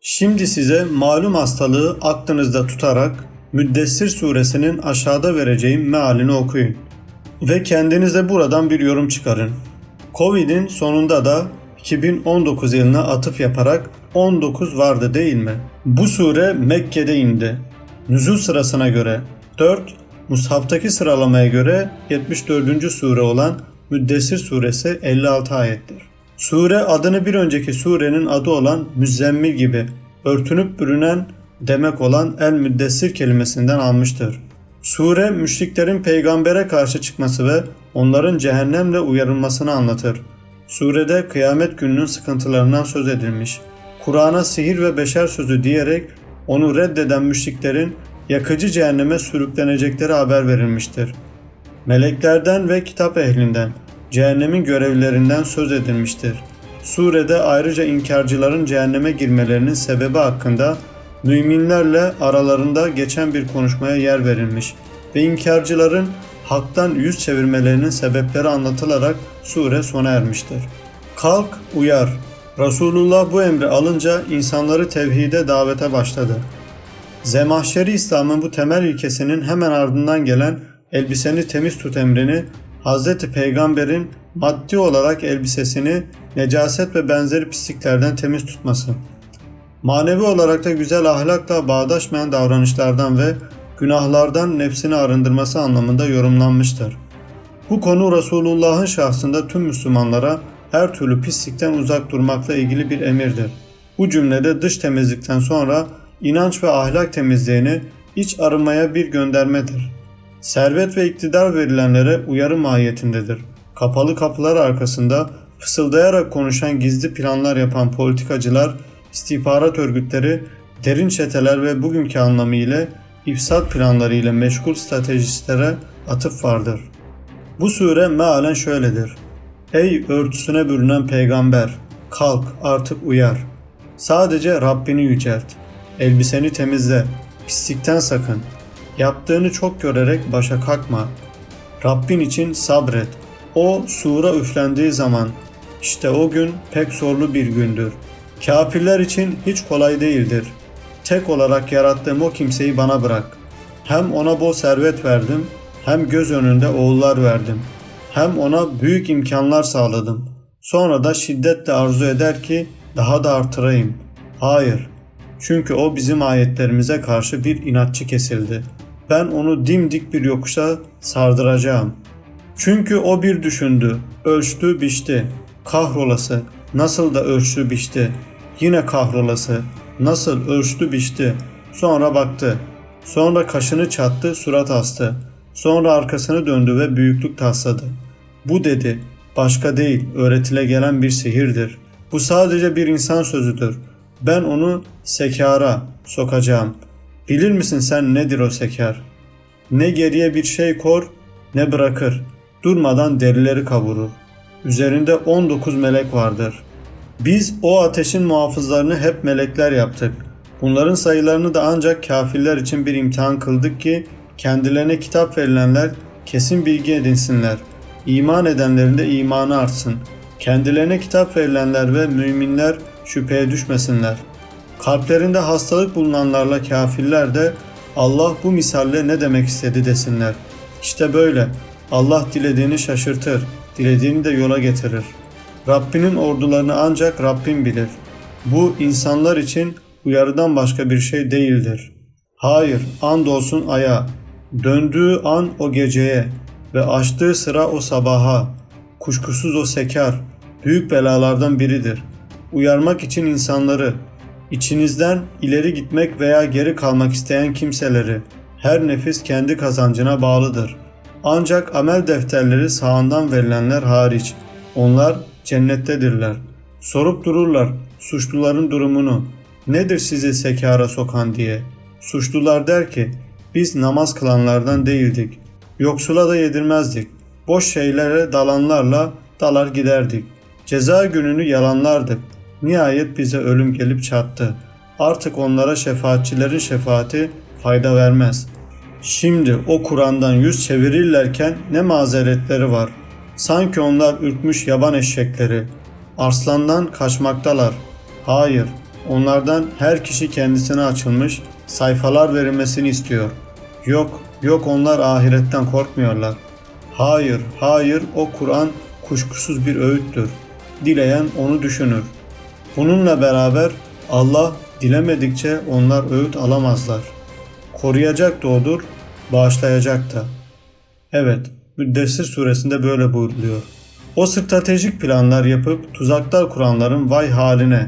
Şimdi size malum hastalığı aklınızda tutarak Müddessir suresinin aşağıda vereceğim mealini okuyun. Ve kendinize buradan bir yorum çıkarın. Covid'in sonunda da 2019 yılına atıf yaparak 19 vardı değil mi? Bu sure Mekke'de indi. Nüzul sırasına göre 4, Mushaftaki sıralamaya göre 74. sure olan Müddessir suresi 56 ayettir. Sure adını bir önceki surenin adı olan Müzzemmil gibi örtünüp bürünen demek olan El Müddessir kelimesinden almıştır. Sure müşriklerin peygambere karşı çıkması ve onların cehennemle uyarılmasını anlatır. Surede kıyamet gününün sıkıntılarından söz edilmiş. Kur'an'a sihir ve beşer sözü diyerek onu reddeden müşriklerin yakıcı cehenneme sürüklenecekleri haber verilmiştir. Meleklerden ve kitap ehlinden, cehennemin görevlilerinden söz edilmiştir. Surede ayrıca inkarcıların cehenneme girmelerinin sebebi hakkında müminlerle aralarında geçen bir konuşmaya yer verilmiş ve inkarcıların haktan yüz çevirmelerinin sebepleri anlatılarak sure sona ermiştir. Kalk, uyar. Resulullah bu emri alınca insanları tevhide davete başladı. Zemahşeri İslam'ın bu temel ilkesinin hemen ardından gelen elbiseni temiz tut emrini Hz. Peygamber'in maddi olarak elbisesini necaset ve benzeri pisliklerden temiz tutması. Manevi olarak da güzel ahlakla bağdaşmayan davranışlardan ve günahlardan nefsini arındırması anlamında yorumlanmıştır. Bu konu Resulullah'ın şahsında tüm Müslümanlara her türlü pislikten uzak durmakla ilgili bir emirdir. Bu cümlede dış temizlikten sonra inanç ve ahlak temizliğini iç arınmaya bir göndermedir. Servet ve iktidar verilenlere uyarı mahiyetindedir. Kapalı kapılar arkasında fısıldayarak konuşan gizli planlar yapan politikacılar, istihbarat örgütleri, derin çeteler ve bugünkü anlamıyla ifsat planları ile meşgul stratejistlere atıf vardır. Bu sure mealen şöyledir. Ey örtüsüne bürünen peygamber! Kalk artık uyar. Sadece Rabbini yücelt. Elbiseni temizle. Pislikten sakın. Yaptığını çok görerek başa kalkma. Rabbin için sabret. O sura üflendiği zaman işte o gün pek zorlu bir gündür. Kafirler için hiç kolay değildir. Tek olarak yarattığım o kimseyi bana bırak. Hem ona bol servet verdim, hem göz önünde oğullar verdim. Hem ona büyük imkanlar sağladım. Sonra da şiddetle arzu eder ki daha da artırayım. Hayır. Çünkü o bizim ayetlerimize karşı bir inatçı kesildi. Ben onu dimdik bir yokuşa sardıracağım. Çünkü o bir düşündü, ölçtü, biçti. Kahrolası, nasıl da ölçtü, biçti. Yine kahrolası, nasıl ölçtü, biçti. Sonra baktı. Sonra kaşını çattı, surat astı. Sonra arkasını döndü ve büyüklük tasladı. Bu dedi, başka değil, öğretile gelen bir sihirdir. Bu sadece bir insan sözüdür. Ben onu sekara sokacağım. Bilir misin sen nedir o sekar? Ne geriye bir şey kor, ne bırakır. Durmadan derileri kavurur. Üzerinde 19 melek vardır. Biz o ateşin muhafızlarını hep melekler yaptık. Bunların sayılarını da ancak kafirler için bir imtihan kıldık ki kendilerine kitap verilenler kesin bilgi edinsinler. İman edenlerin de imanı artsın. Kendilerine kitap verilenler ve müminler şüpheye düşmesinler. Kalplerinde hastalık bulunanlarla kafirler de Allah bu misalle ne demek istedi desinler. İşte böyle. Allah dilediğini şaşırtır, dilediğini de yola getirir. Rabbinin ordularını ancak Rabbin bilir. Bu insanlar için uyarıdan başka bir şey değildir. Hayır, andolsun aya, döndüğü an o geceye ve açtığı sıra o sabaha. Kuşkusuz o sekar, büyük belalardan biridir. Uyarmak için insanları, içinizden ileri gitmek veya geri kalmak isteyen kimseleri, her nefis kendi kazancına bağlıdır. Ancak amel defterleri sağından verilenler hariç, onlar cennettedirler. Sorup dururlar suçluların durumunu, nedir sizi sekara sokan diye. Suçlular der ki, biz namaz kılanlardan değildik. Yoksula da yedirmezdik. Boş şeylere dalanlarla dalar giderdik. Ceza gününü yalanlardık. Nihayet bize ölüm gelip çattı. Artık onlara şefaatçilerin şefaati fayda vermez. Şimdi o Kur'an'dan yüz çevirirlerken ne mazeretleri var. Sanki onlar ürkmüş yaban eşekleri. Arslandan kaçmaktalar. Hayır, Onlardan her kişi kendisine açılmış sayfalar verilmesini istiyor. Yok, yok onlar ahiretten korkmuyorlar. Hayır, hayır o Kur'an kuşkusuz bir öğüttür. Dileyen onu düşünür. Bununla beraber Allah dilemedikçe onlar öğüt alamazlar. Koruyacak da odur, bağışlayacak da. Evet, Müddessir suresinde böyle buyuruluyor. O stratejik planlar yapıp tuzaklar kuranların vay haline.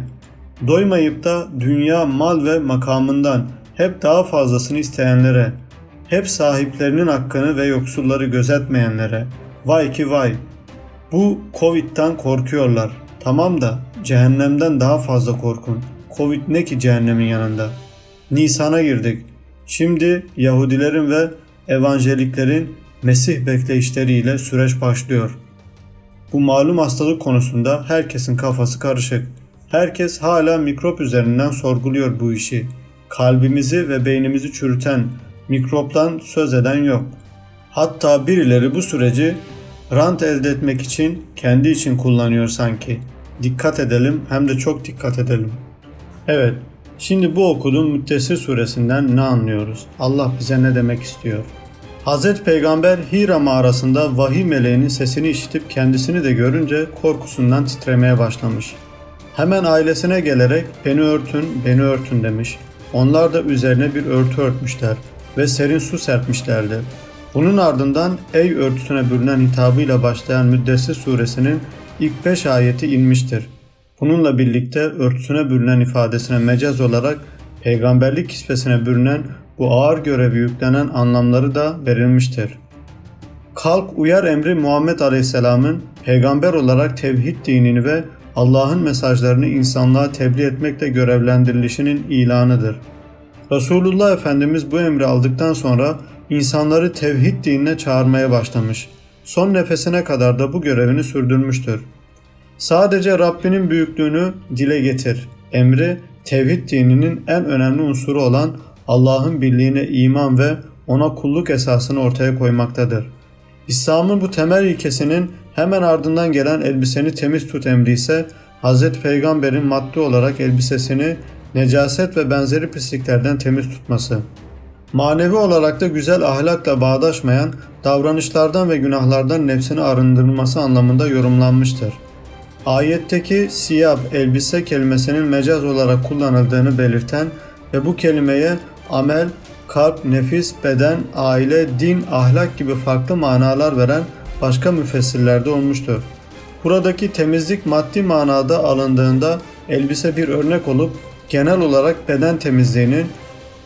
Doymayıp da dünya, mal ve makamından hep daha fazlasını isteyenlere, hep sahiplerinin hakkını ve yoksulları gözetmeyenlere, vay ki vay. Bu Covid'den korkuyorlar. Tamam da cehennemden daha fazla korkun. Covid ne ki cehennemin yanında? Nisan'a girdik. Şimdi Yahudilerin ve evangeliklerin Mesih bekleyişleriyle süreç başlıyor. Bu malum hastalık konusunda herkesin kafası karışık. Herkes hala mikrop üzerinden sorguluyor bu işi. Kalbimizi ve beynimizi çürüten mikroptan söz eden yok. Hatta birileri bu süreci rant elde etmek için kendi için kullanıyor sanki. Dikkat edelim hem de çok dikkat edelim. Evet, şimdi bu okuduğum Müddessir suresinden ne anlıyoruz? Allah bize ne demek istiyor? Hazreti Peygamber Hira mağarasında vahiy meleğinin sesini işitip kendisini de görünce korkusundan titremeye başlamış. Hemen ailesine gelerek beni örtün, beni örtün demiş. Onlar da üzerine bir örtü örtmüşler ve serin su serpmişlerdi. Bunun ardından ey örtüsüne bürünen hitabıyla başlayan Müddessir suresinin ilk beş ayeti inmiştir. Bununla birlikte örtüsüne bürünen ifadesine mecaz olarak peygamberlik kisvesine bürünen bu ağır görevi yüklenen anlamları da verilmiştir. Kalk uyar emri Muhammed Aleyhisselam'ın peygamber olarak tevhid dinini ve Allah'ın mesajlarını insanlığa tebliğ etmekle görevlendirilişinin ilanıdır. Resulullah Efendimiz bu emri aldıktan sonra insanları tevhid dinine çağırmaya başlamış. Son nefesine kadar da bu görevini sürdürmüştür. Sadece Rabbinin büyüklüğünü dile getir. Emri tevhid dininin en önemli unsuru olan Allah'ın birliğine iman ve ona kulluk esasını ortaya koymaktadır. İslam'ın bu temel ilkesinin hemen ardından gelen elbiseni temiz tut emri ise Hz. Peygamber'in maddi olarak elbisesini necaset ve benzeri pisliklerden temiz tutması. Manevi olarak da güzel ahlakla bağdaşmayan davranışlardan ve günahlardan nefsini arındırılması anlamında yorumlanmıştır. Ayetteki siyab elbise kelimesinin mecaz olarak kullanıldığını belirten ve bu kelimeye amel, kalp, nefis, beden, aile, din, ahlak gibi farklı manalar veren başka müfessirlerde olmuştur. Buradaki temizlik maddi manada alındığında elbise bir örnek olup genel olarak beden temizliğinin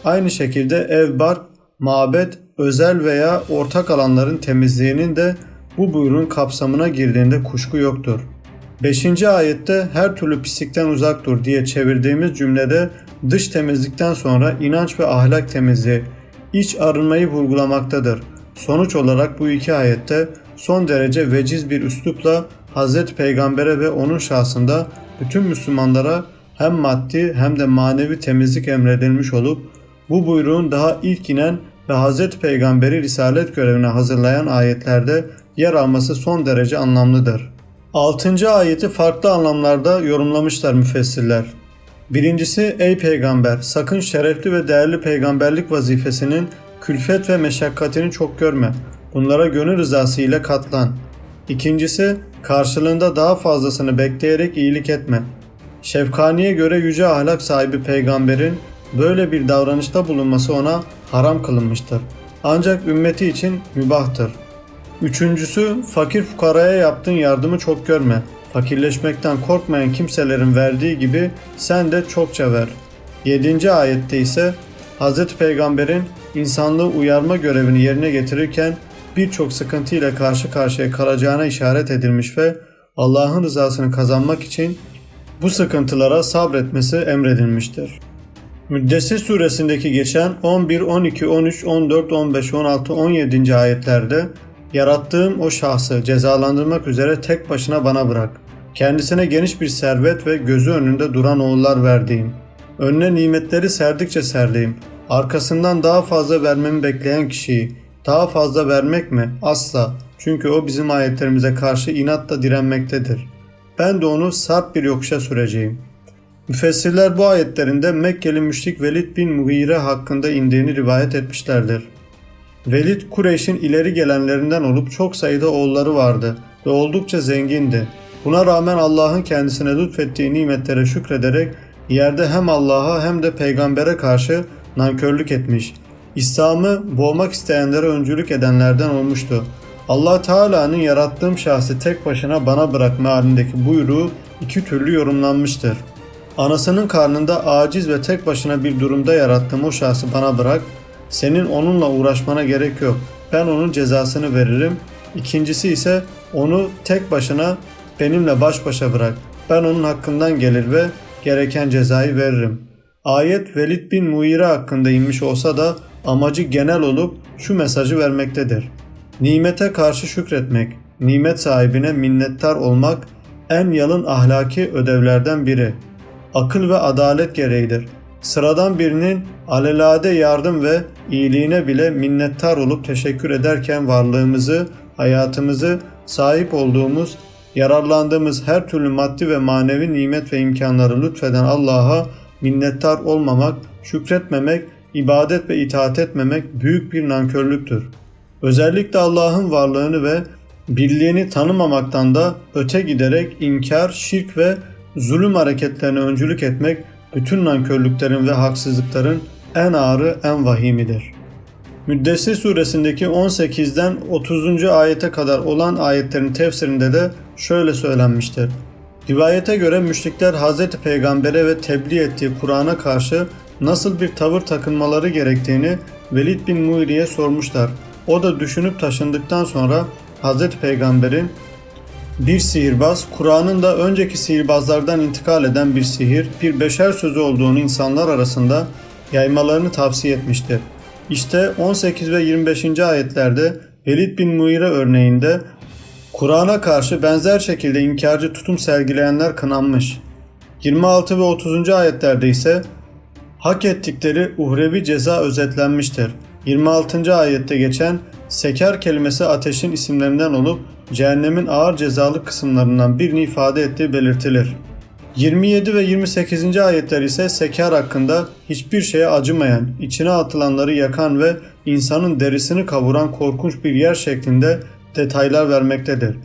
aynı şekilde ev, bark, mabet, özel veya ortak alanların temizliğinin de bu buyruğun kapsamına girdiğinde kuşku yoktur. 5. ayette her türlü pislikten uzak dur diye çevirdiğimiz cümlede dış temizlikten sonra inanç ve ahlak temizliği, iç arınmayı vurgulamaktadır. Sonuç olarak bu iki ayette son derece veciz bir üslupla Hz. Peygamber'e ve onun şahsında bütün Müslümanlara hem maddi hem de manevi temizlik emredilmiş olup bu buyruğun daha ilk inen ve Hz. Peygamber'i risalet görevine hazırlayan ayetlerde yer alması son derece anlamlıdır. 6. ayeti farklı anlamlarda yorumlamışlar müfessirler. Birincisi ey peygamber sakın şerefli ve değerli peygamberlik vazifesinin külfet ve meşakkatini çok görme. Bunlara gönül rızası ile katlan. İkincisi karşılığında daha fazlasını bekleyerek iyilik etme. Şefkaniye göre yüce ahlak sahibi peygamberin böyle bir davranışta bulunması ona haram kılınmıştır. Ancak ümmeti için mübahtır. Üçüncüsü fakir fukaraya yaptığın yardımı çok görme. Fakirleşmekten korkmayan kimselerin verdiği gibi sen de çokça ver. 7. ayette ise Hz. Peygamber'in insanlığı uyarma görevini yerine getirirken birçok sıkıntıyla karşı karşıya kalacağına işaret edilmiş ve Allah'ın rızasını kazanmak için bu sıkıntılara sabretmesi emredilmiştir. Müddessir suresindeki geçen 11, 12, 13, 14, 15, 16, 17. ayetlerde yarattığım o şahsı cezalandırmak üzere tek başına bana bırak. Kendisine geniş bir servet ve gözü önünde duran oğullar verdiğim. Önüne nimetleri serdikçe serdiğim. Arkasından daha fazla vermemi bekleyen kişiyi. Daha fazla vermek mi? Asla. Çünkü o bizim ayetlerimize karşı inatla direnmektedir. Ben de onu sarp bir yokuşa süreceğim. Müfessirler bu ayetlerinde Mekkeli müşrik Velid bin Mughire hakkında indiğini rivayet etmişlerdir. Velid Kureyş'in ileri gelenlerinden olup çok sayıda oğulları vardı ve oldukça zengindi. Buna rağmen Allah'ın kendisine lütfettiği nimetlere şükrederek yerde hem Allah'a hem de peygambere karşı nankörlük etmiş. İslam'ı boğmak isteyenlere öncülük edenlerden olmuştu. Allah Teala'nın yarattığım şahsı tek başına bana bırakma halindeki buyruğu iki türlü yorumlanmıştır. Anasının karnında aciz ve tek başına bir durumda yarattığım o şahsı bana bırak, senin onunla uğraşmana gerek yok. Ben onun cezasını veririm. İkincisi ise onu tek başına benimle baş başa bırak. Ben onun hakkından gelir ve gereken cezayı veririm. Ayet Velid bin Muire hakkında inmiş olsa da amacı genel olup şu mesajı vermektedir. Nimete karşı şükretmek, nimet sahibine minnettar olmak en yalın ahlaki ödevlerden biri. Akıl ve adalet gereğidir. Sıradan birinin alelade yardım ve iyiliğine bile minnettar olup teşekkür ederken varlığımızı, hayatımızı, sahip olduğumuz, yararlandığımız her türlü maddi ve manevi nimet ve imkanları lütfeden Allah'a minnettar olmamak, şükretmemek, ibadet ve itaat etmemek büyük bir nankörlüktür. Özellikle Allah'ın varlığını ve birliğini tanımamaktan da öte giderek inkar, şirk ve zulüm hareketlerine öncülük etmek bütün nankörlüklerin ve haksızlıkların en ağırı, en vahimidir. Müddessir suresindeki 18'den 30. ayete kadar olan ayetlerin tefsirinde de şöyle söylenmiştir. Rivayete göre müşrikler Hz. Peygamber'e ve tebliğ ettiği Kur'an'a karşı nasıl bir tavır takınmaları gerektiğini Velid bin Muiri'ye sormuşlar. O da düşünüp taşındıktan sonra Hz. Peygamber'in bir sihirbaz, Kur'an'ın da önceki sihirbazlardan intikal eden bir sihir, bir beşer sözü olduğunu insanlar arasında yaymalarını tavsiye etmiştir. İşte 18 ve 25. ayetlerde Velid bin Muire örneğinde Kur'an'a karşı benzer şekilde inkarcı tutum sergileyenler kınanmış. 26 ve 30. ayetlerde ise hak ettikleri uhrevi ceza özetlenmiştir. 26. ayette geçen seker kelimesi ateşin isimlerinden olup cehennemin ağır cezalı kısımlarından birini ifade ettiği belirtilir. 27 ve 28. ayetler ise seker hakkında hiçbir şeye acımayan, içine atılanları yakan ve insanın derisini kavuran korkunç bir yer şeklinde detaylar vermektedir.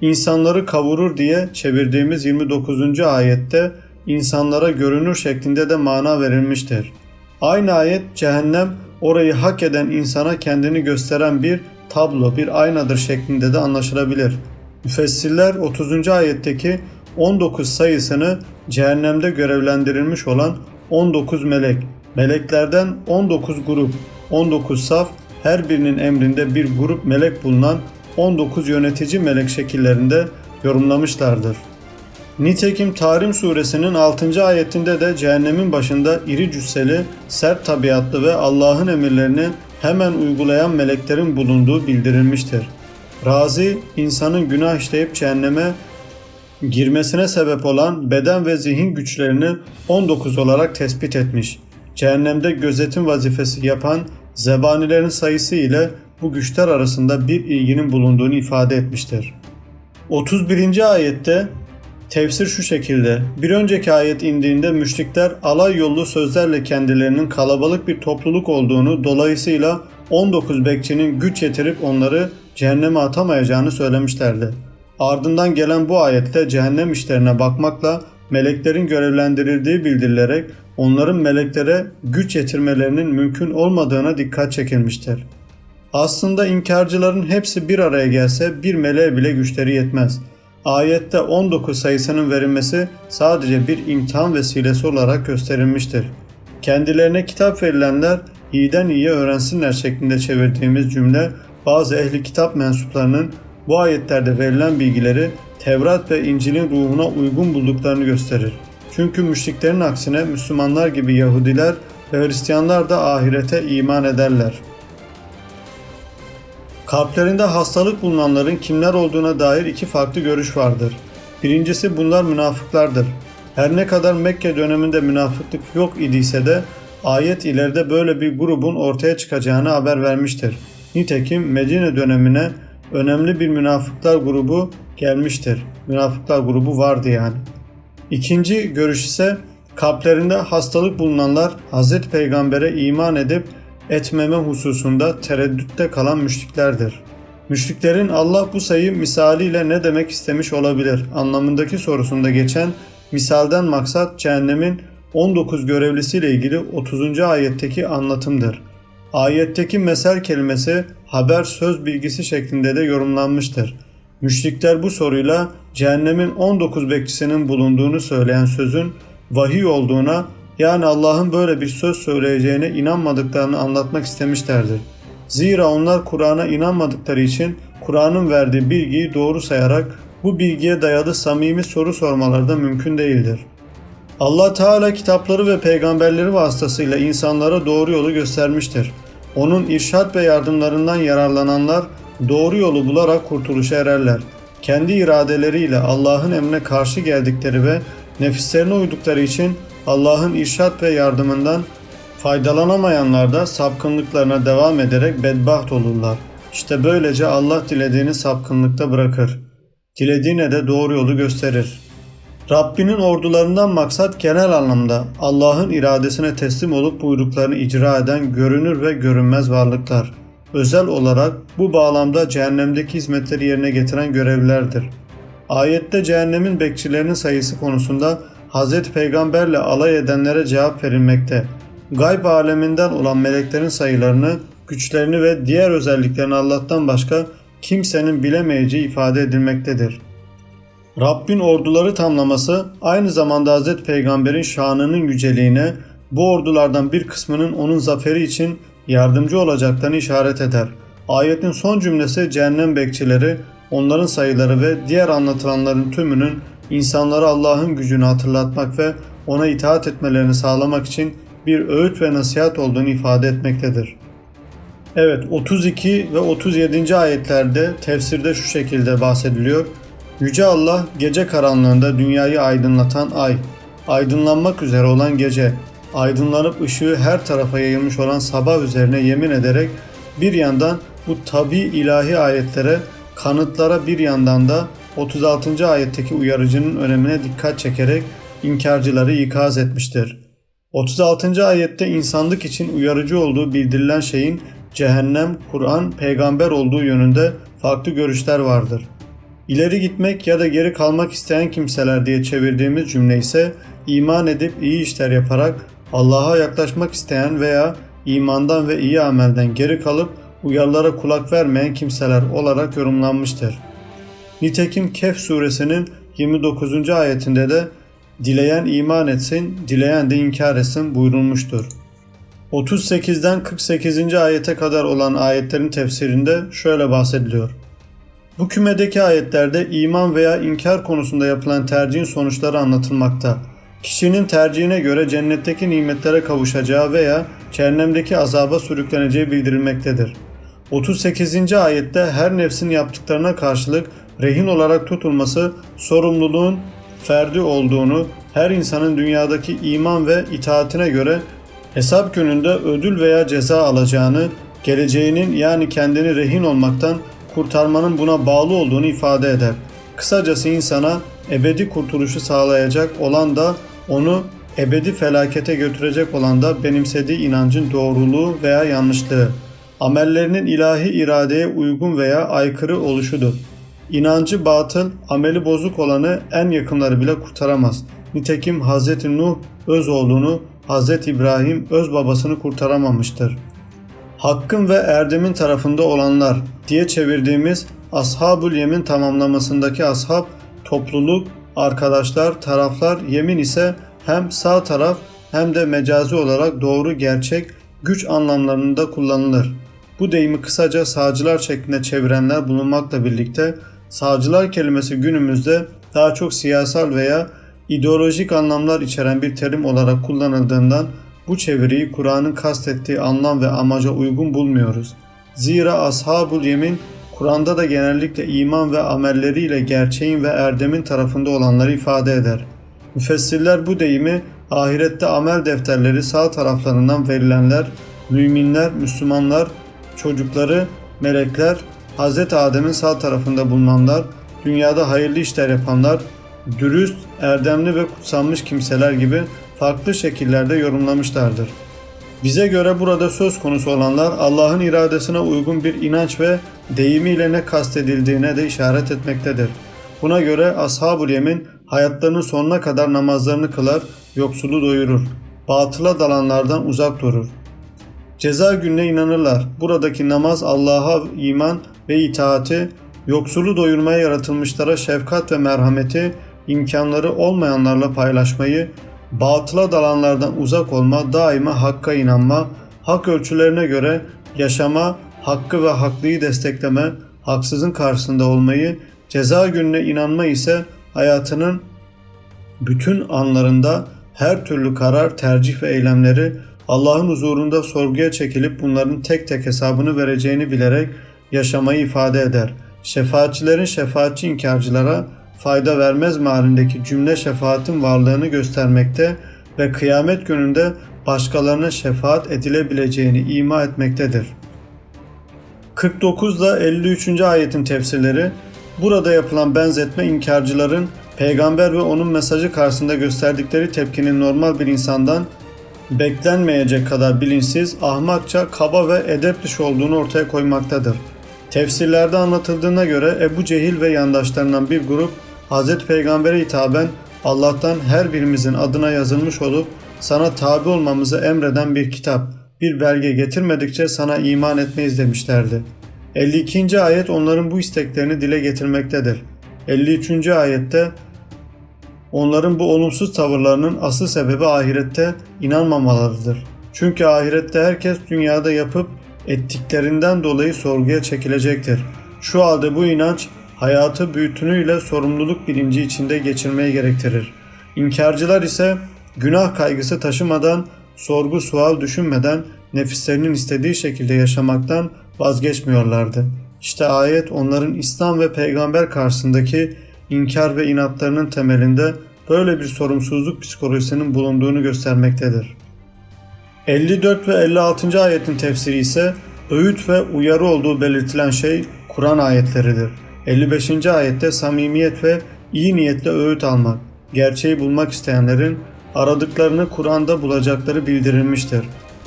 İnsanları kavurur diye çevirdiğimiz 29. ayette insanlara görünür şeklinde de mana verilmiştir. Aynı ayet cehennem orayı hak eden insana kendini gösteren bir tablo, bir aynadır şeklinde de anlaşılabilir. Müfessirler 30. ayetteki 19 sayısını cehennemde görevlendirilmiş olan 19 melek, meleklerden 19 grup, 19 saf, her birinin emrinde bir grup melek bulunan 19 yönetici melek şekillerinde yorumlamışlardır. Nitekim Tarim suresinin 6. ayetinde de cehennemin başında iri cüsseli, sert tabiatlı ve Allah'ın emirlerini hemen uygulayan meleklerin bulunduğu bildirilmiştir. Razi, insanın günah işleyip cehenneme girmesine sebep olan beden ve zihin güçlerini 19 olarak tespit etmiş. Cehennemde gözetim vazifesi yapan zebanilerin sayısı ile bu güçler arasında bir ilginin bulunduğunu ifade etmiştir. 31. ayette tefsir şu şekilde. Bir önceki ayet indiğinde müşrikler alay yollu sözlerle kendilerinin kalabalık bir topluluk olduğunu dolayısıyla 19 bekçinin güç yetirip onları cehenneme atamayacağını söylemişlerdi. Ardından gelen bu ayette cehennem işlerine bakmakla meleklerin görevlendirildiği bildirilerek onların meleklere güç yetirmelerinin mümkün olmadığına dikkat çekilmiştir. Aslında inkarcıların hepsi bir araya gelse bir meleğe bile güçleri yetmez. Ayette 19 sayısının verilmesi sadece bir imtihan vesilesi olarak gösterilmiştir. Kendilerine kitap verilenler iyiden iyiye öğrensinler şeklinde çevirdiğimiz cümle bazı ehli kitap mensuplarının bu ayetlerde verilen bilgileri Tevrat ve İncil'in ruhuna uygun bulduklarını gösterir. Çünkü müşriklerin aksine Müslümanlar gibi Yahudiler ve Hristiyanlar da ahirete iman ederler. Kalplerinde hastalık bulunanların kimler olduğuna dair iki farklı görüş vardır. Birincisi bunlar münafıklardır. Her ne kadar Mekke döneminde münafıklık yok idiyse de ayet ileride böyle bir grubun ortaya çıkacağını haber vermiştir. Nitekim Medine dönemine önemli bir münafıklar grubu gelmiştir. Münafıklar grubu vardı yani. İkinci görüş ise Kalplerinde hastalık bulunanlar Hz. Peygamber'e iman edip etmeme hususunda tereddütte kalan müşriklerdir. Müşriklerin Allah bu sayı misaliyle ne demek istemiş olabilir anlamındaki sorusunda geçen misalden maksat cehennemin 19 görevlisiyle ilgili 30. ayetteki anlatımdır. Ayetteki mesel kelimesi haber söz bilgisi şeklinde de yorumlanmıştır. Müşrikler bu soruyla cehennemin 19 bekçisinin bulunduğunu söyleyen sözün vahiy olduğuna yani Allah'ın böyle bir söz söyleyeceğine inanmadıklarını anlatmak istemişlerdir. Zira onlar Kur'an'a inanmadıkları için Kur'an'ın verdiği bilgiyi doğru sayarak bu bilgiye dayalı samimi soru sormaları da mümkün değildir. Allah Teala kitapları ve peygamberleri vasıtasıyla insanlara doğru yolu göstermiştir. Onun irşat ve yardımlarından yararlananlar doğru yolu bularak kurtuluşa ererler. Kendi iradeleriyle Allah'ın emrine karşı geldikleri ve nefislerine uydukları için Allah'ın irşat ve yardımından faydalanamayanlar da sapkınlıklarına devam ederek bedbaht olurlar. İşte böylece Allah dilediğini sapkınlıkta bırakır. Dilediğine de doğru yolu gösterir. Rabbinin ordularından maksat genel anlamda Allah'ın iradesine teslim olup buyruklarını icra eden görünür ve görünmez varlıklar. Özel olarak bu bağlamda cehennemdeki hizmetleri yerine getiren görevlilerdir. Ayette cehennemin bekçilerinin sayısı konusunda Hz. Peygamberle alay edenlere cevap verilmekte. Gayb aleminden olan meleklerin sayılarını, güçlerini ve diğer özelliklerini Allah'tan başka kimsenin bilemeyeceği ifade edilmektedir. Rabbin orduları tamlaması aynı zamanda Hz. Peygamber'in şanının yüceliğine, bu ordulardan bir kısmının onun zaferi için yardımcı olacaklarını işaret eder. Ayetin son cümlesi cehennem bekçileri, onların sayıları ve diğer anlatılanların tümünün insanlara Allah'ın gücünü hatırlatmak ve ona itaat etmelerini sağlamak için bir öğüt ve nasihat olduğunu ifade etmektedir. Evet 32 ve 37. ayetlerde tefsirde şu şekilde bahsediliyor. Yüce Allah gece karanlığında dünyayı aydınlatan ay, aydınlanmak üzere olan gece, aydınlanıp ışığı her tarafa yayılmış olan sabah üzerine yemin ederek bir yandan bu tabi ilahi ayetlere, kanıtlara bir yandan da 36. ayetteki uyarıcının önemine dikkat çekerek inkarcıları ikaz etmiştir. 36. ayette insanlık için uyarıcı olduğu bildirilen şeyin cehennem, Kur'an, peygamber olduğu yönünde farklı görüşler vardır. İleri gitmek ya da geri kalmak isteyen kimseler diye çevirdiğimiz cümle ise iman edip iyi işler yaparak Allah'a yaklaşmak isteyen veya imandan ve iyi amelden geri kalıp uyarılara kulak vermeyen kimseler olarak yorumlanmıştır. Nitekim Kehf suresinin 29. ayetinde de dileyen iman etsin, dileyen de inkar etsin buyurulmuştur. 38'den 48. ayete kadar olan ayetlerin tefsirinde şöyle bahsediliyor. Bu kümedeki ayetlerde iman veya inkar konusunda yapılan tercihin sonuçları anlatılmakta. Kişinin tercihine göre cennetteki nimetlere kavuşacağı veya cehennemdeki azaba sürükleneceği bildirilmektedir. 38. ayette her nefsin yaptıklarına karşılık rehin olarak tutulması sorumluluğun ferdi olduğunu, her insanın dünyadaki iman ve itaatine göre hesap gününde ödül veya ceza alacağını, geleceğinin yani kendini rehin olmaktan kurtarmanın buna bağlı olduğunu ifade eder. Kısacası insana ebedi kurtuluşu sağlayacak olan da onu ebedi felakete götürecek olan da benimsediği inancın doğruluğu veya yanlışlığı, amellerinin ilahi iradeye uygun veya aykırı oluşudur. İnancı batıl, ameli bozuk olanı en yakınları bile kurtaramaz. Nitekim Hz. Nuh öz oğlunu, Hz. İbrahim öz babasını kurtaramamıştır. Hakkın ve erdemin tarafında olanlar diye çevirdiğimiz Ashabul Yemin tamamlamasındaki ashab, topluluk, arkadaşlar, taraflar, yemin ise hem sağ taraf hem de mecazi olarak doğru, gerçek, güç anlamlarında kullanılır. Bu deyimi kısaca sağcılar şeklinde çevirenler bulunmakla birlikte sağcılar kelimesi günümüzde daha çok siyasal veya ideolojik anlamlar içeren bir terim olarak kullanıldığından bu çeviriyi Kur'an'ın kastettiği anlam ve amaca uygun bulmuyoruz. Zira ashabul yemin Kur'an'da da genellikle iman ve amelleriyle gerçeğin ve erdemin tarafında olanları ifade eder. Müfessirler bu deyimi ahirette amel defterleri sağ taraflarından verilenler, müminler, Müslümanlar, çocukları, melekler, Hz. Adem'in sağ tarafında bulunanlar, dünyada hayırlı işler yapanlar, dürüst, erdemli ve kutsanmış kimseler gibi farklı şekillerde yorumlamışlardır. Bize göre burada söz konusu olanlar Allah'ın iradesine uygun bir inanç ve deyimiyle ne kastedildiğine de işaret etmektedir. Buna göre Ashab-ı Yemin hayatlarının sonuna kadar namazlarını kılar, yoksulu doyurur, batıla dalanlardan uzak durur. Ceza gününe inanırlar. Buradaki namaz Allah'a iman ve itaati, yoksulu doyurmaya yaratılmışlara şefkat ve merhameti, imkanları olmayanlarla paylaşmayı, batıla dalanlardan uzak olma, daima hakka inanma, hak ölçülerine göre yaşama, hakkı ve haklıyı destekleme, haksızın karşısında olmayı, ceza gününe inanma ise hayatının bütün anlarında her türlü karar, tercih ve eylemleri Allah'ın huzurunda sorguya çekilip bunların tek tek hesabını vereceğini bilerek yaşamayı ifade eder. Şefaatçilerin şefaatçi inkarcılara fayda vermez mealindeki cümle şefaatin varlığını göstermekte ve kıyamet gününde başkalarına şefaat edilebileceğini ima etmektedir. 49 ile 53. ayetin tefsirleri burada yapılan benzetme inkarcıların peygamber ve onun mesajı karşısında gösterdikleri tepkinin normal bir insandan beklenmeyecek kadar bilinçsiz, ahmakça, kaba ve edep dışı olduğunu ortaya koymaktadır. Tefsirlerde anlatıldığına göre Ebu Cehil ve yandaşlarından bir grup Hz. Peygamber'e hitaben Allah'tan her birimizin adına yazılmış olup sana tabi olmamızı emreden bir kitap, bir belge getirmedikçe sana iman etmeyiz demişlerdi. 52. ayet onların bu isteklerini dile getirmektedir. 53. ayette onların bu olumsuz tavırlarının asıl sebebi ahirette inanmamalarıdır. Çünkü ahirette herkes dünyada yapıp ettiklerinden dolayı sorguya çekilecektir. Şu halde bu inanç hayatı bütünüyle sorumluluk bilinci içinde geçirmeyi gerektirir. İnkarcılar ise günah kaygısı taşımadan, sorgu sual düşünmeden nefislerinin istediği şekilde yaşamaktan vazgeçmiyorlardı. İşte ayet onların İslam ve peygamber karşısındaki inkar ve inatlarının temelinde böyle bir sorumsuzluk psikolojisinin bulunduğunu göstermektedir. 54 ve 56. ayetin tefsiri ise öğüt ve uyarı olduğu belirtilen şey Kur'an ayetleridir. 55. ayette samimiyet ve iyi niyetle öğüt almak, gerçeği bulmak isteyenlerin aradıklarını Kur'an'da bulacakları bildirilmiştir.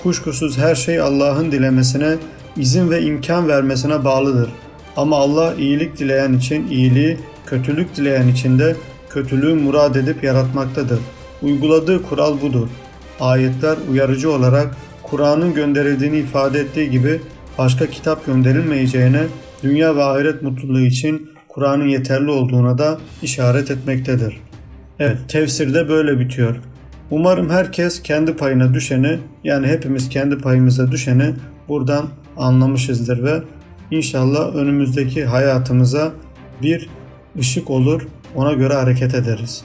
Kuşkusuz her şey Allah'ın dilemesine, izin ve imkan vermesine bağlıdır. Ama Allah iyilik dileyen için iyiliği, kötülük dileyen için de kötülüğü murad edip yaratmaktadır. Uyguladığı kural budur. Ayetler uyarıcı olarak Kur'an'ın gönderildiğini ifade ettiği gibi başka kitap gönderilmeyeceğine, dünya ve ahiret mutluluğu için Kur'an'ın yeterli olduğuna da işaret etmektedir. Evet, tefsirde böyle bitiyor. Umarım herkes kendi payına düşeni, yani hepimiz kendi payımıza düşeni buradan anlamışızdır ve inşallah önümüzdeki hayatımıza bir ışık olur, ona göre hareket ederiz.